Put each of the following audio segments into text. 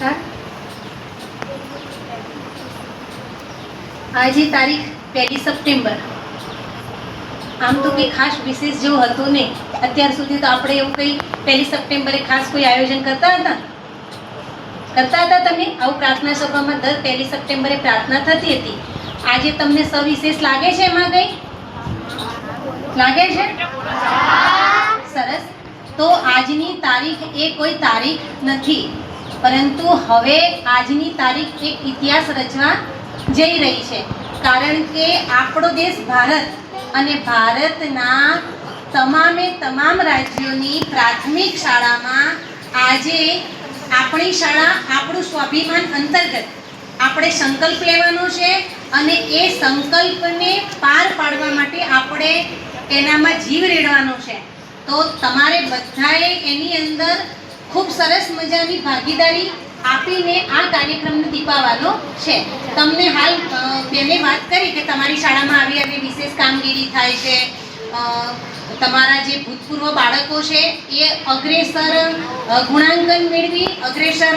Start આજે તારીખ પહેલી સપ્ટેમ્બર. આમ તો કંઈ ખાસ વિશેષ જેવું હતું નહીં. અત્યાર સુધી તો આપણે એવું કંઈ પહેલી સપ્ટેમ્બરે ખાસ કોઈ આયોજન કરતા હતા? કરતા હતા તમે? આવું પ્રાર્થના સભામાં દર પહેલી સપ્ટેમ્બરે પ્રાર્થના થતી હતી. આજે તમને સવિશેષ લાગે છે એમાં કંઈ? લાગે છે? સરસ. તો આજની તારીખ એ કોઈ તારીખ નથી. પરંતુ હવે આજની તારીખ એક ઇતિહાસ રચવા જઈ રહી છે. કારણ કે આપણો દેશ ભારત અને ભારતના તમામે તમામ રાજ્યોની પ્રાથમિક શાળામાં આજે આપણી શાળા આપણું સ્વાભિમાન અંતર્ગત આપણે સંકલ્પ લેવાનો છે અને એ સંકલ્પને પાર પાડવા માટે આપણે એનામાં જીવ રેડવાનો છે. તો તમારે બધાએ એની અંદર ખૂબ સરસ મજાની ભાગીદારી આપીને આ કાર્યક્રમને દીપાવવાનો છે. તમને હાલ બેને વાત કરી કે તમારી શાળામાં આવી આવી વિશેષ કામગીરી થાય છે. તમારા જે ભૂતપૂર્વ બાળકો છે, એ અગ્રેસર ગુણાંકન મેળવી, અગ્રેસર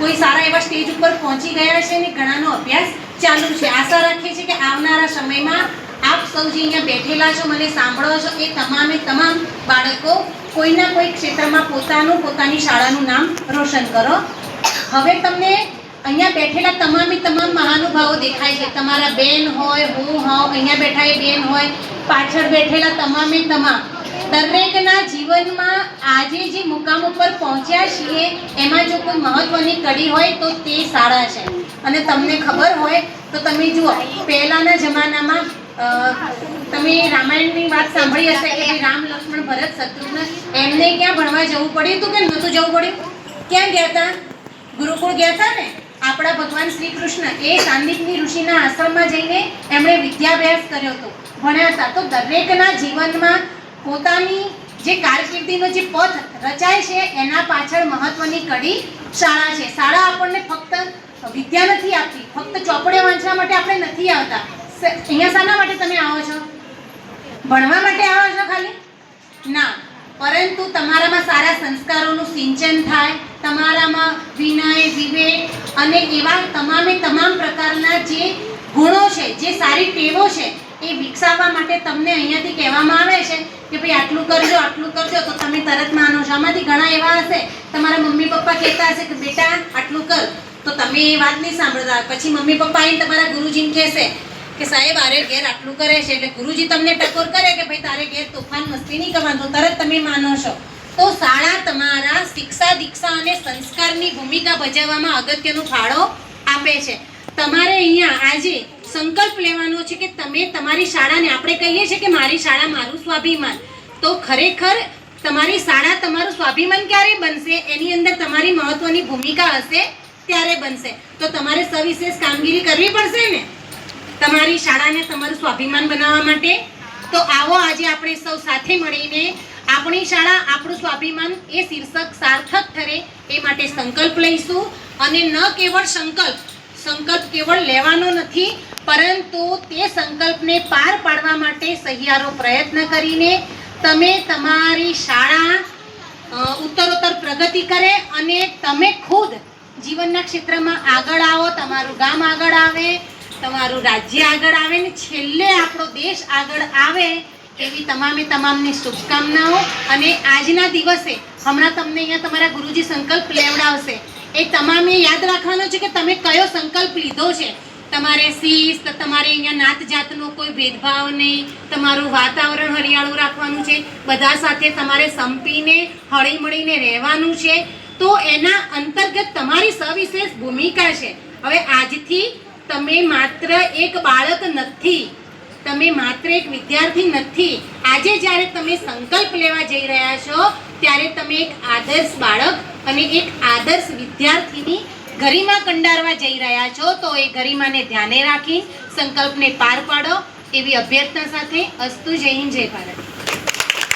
કોઈ સારા એવા સ્ટેજ ઉપર પહોંચી ગયા છે અને ઘણાનો અભ્યાસ ચાલુ છે. આશા રાખીએ છીએ કે આવનારા સમયમાં આપ સૌ જે અહીંયા બેઠેલા છો, મને સાંભળો છો, એ તમામે તમામ બાળકો કોઈના કોઈ ક્ષેત્રમાં પોતાનું, પોતાની શાળાનું નામ રોશન કરો. હવે તમને અહીંયા બેઠેલા તમામે તમામ મહાનુભાવો દેખાય છે. તમારા બેન હોય, હું હોઉં, અહીંયા બેઠા એ બેન હોય, પાછળ બેઠેલા તમામે તમામ. દરેકના જીવનમાં આજે જે મુકામ ઉપર પહોંચ્યા છીએ, એમાં જો કોઈ મહત્વની કડી હોય તો તે શાળા છે. અને તમને ખબર હોય તો તમે જુઓ, પહેલાંના જમાનામાં તમે રામાયણની વાત સાંભળી હશે કે રામ ભરત શત્રુઘ્ન એમને ક્યાં ભણવા જવું પડ્યું? હતું કે નહોતું જવું પડ્યું? ક્યાં ગયા હતા ગુરુકુળ ગયા હતા ને? આપણા ભગવાન શ્રી કૃષ્ણ એ સાંદીપની ઋષિના આશ્રમમાં જઈને એમણે વિદ્યાભ્યાસ કર્યો હતો. ભણ્યા હતા તો દરેકના જીવનમાં પોતાની જે કારકિર્દીનો જે પથ રચાય છે, એના પાછળ મહત્વની કડી શાળા છે. શાળા આપણને ફક્ત વિદ્યા નથી આપતી, ફક્ત ચોપડે વાંચવા માટે આપણે નથી આવતા. અહીંયા શાના માટે તમે આવો છો? ભણવા માટે આવો છો ખાલી? ના, પરંતુ તમારામાં સારા સંસ્કારોનું સિંચન થાય, તમારામાં વિનય, વિવેક અને એવા તમામે તમામ પ્રકારના જે ગુણો છે, જે સારી ટેવો છે, એ વિકસાવવા માટે તમને અહીંયાથી કહેવામાં આવે છે કે ભાઈ આટલું કરજો આટલું કરજો, તો તમે તરત માનો છો. આમાંથી ઘણા એવા હશે. તમારા મમ્મી પપ્પા કહેતા હશે કે બેટા આટલું કર. તો તમે એ વાત નહીં સાંભળતા. પછી મમ્મી પપ્પા આવીને તમારા ગુરુજીને કહેશે કે સાહેબ, આરે ઘેર આટલું કરે છે એટલે ગુરુજી તમને ટકોર કરે કે ભાઈ તારે ઘેર તોફાન મસ્તી નહીં કરવાનું તરત તમે માનો છો. તો શાળા તમારા શિક્ષા દીક્ષા અને સંસ્કારની ભૂમિકા ભજવવામાં અગત્યનો ફાળો આપે છે. તમારે અહીંયા આજે સંકલ્પ લેવાનો છે કે તમે તમારી શાળાને આપણે કહીએ છીએ કે મારી શાળા મારું સ્વાભિમાન. તો ખરેખર તમારી શાળા તમારું સ્વાભિમાન ક્યારે બનશે? એની અંદર તમારી મહત્વની ભૂમિકા હશે ત્યારે બનશે. તો તમારે સવિશેષ કામગીરી કરવી પડશે ને? તમારી શાળાને તમારું સ્વાભિમાન બનાવવા માટે. તો આવો આજે આપણે સૌ સાથે મળીને આપણી શાળા, આપણું સ્વાભિમાન એ શીર્ષક સાર્થક ઠરે એ માટે સંકલ્પ લઈશું. અને ન કેવળ સંકલ્પ સંકલ્પ કેવળ લેવાનો નથી, પરંતુ તે સંકલ્પને પાર પાડવા માટે સહિયારો પ્રયત્ન કરીને તમે તમારી શાળા ઉત્તરોત્તર પ્રગતિ કરે અને તમે ખુદ જીવનના ક્ષેત્રમાં આગળ આવો, તમારું ગામ આગળ આવે તમારું રાજ્ય આગળ આવે ને છેલ્લે આપણો દેશ આગળ આવે એવી તમામે તમામની શુભકામનાઓ. અને આજના દિવસે હમણાં તમને અહીંયા તમારા ગુરુજી સંકલ્પ લેવડાવશે. એ તમામે યાદ રાખવાનો છે કે તમે કયો સંકલ્પ લીધો છે? તમારે શિસ્ત, તમારે અહીંયા નાત જાતનો કોઈ ભેદભાવ નહીં. તમારું વાતાવરણ હરિયાળું રાખવાનું છે. બધા સાથે તમારે સંપીને હળી મળીને રહેવાનું છે. તો એના અંતર્ગત તમારી સવિશેષ ભૂમિકા છે. હવે આજથી તમે માત્ર એક બાળક નથી, તમે માત્ર એક વિદ્યાર્થી નથી. આજે જ્યારે તમે સંકલ્પ લેવા જઈ રહ્યા છો, ત્યારે તમે એક આદર્શ બાળક અને એક આદર્શ વિદ્યાર્થીની ગરિમા કંડારવા જઈ રહ્યા છો. તો એ ગરિમાને ધ્યાને રાખી સંકલ્પને પાર પાડો. એવી અભ્યર્થના સાથે અસ્તુ જય હિન્દ, જય ભારત.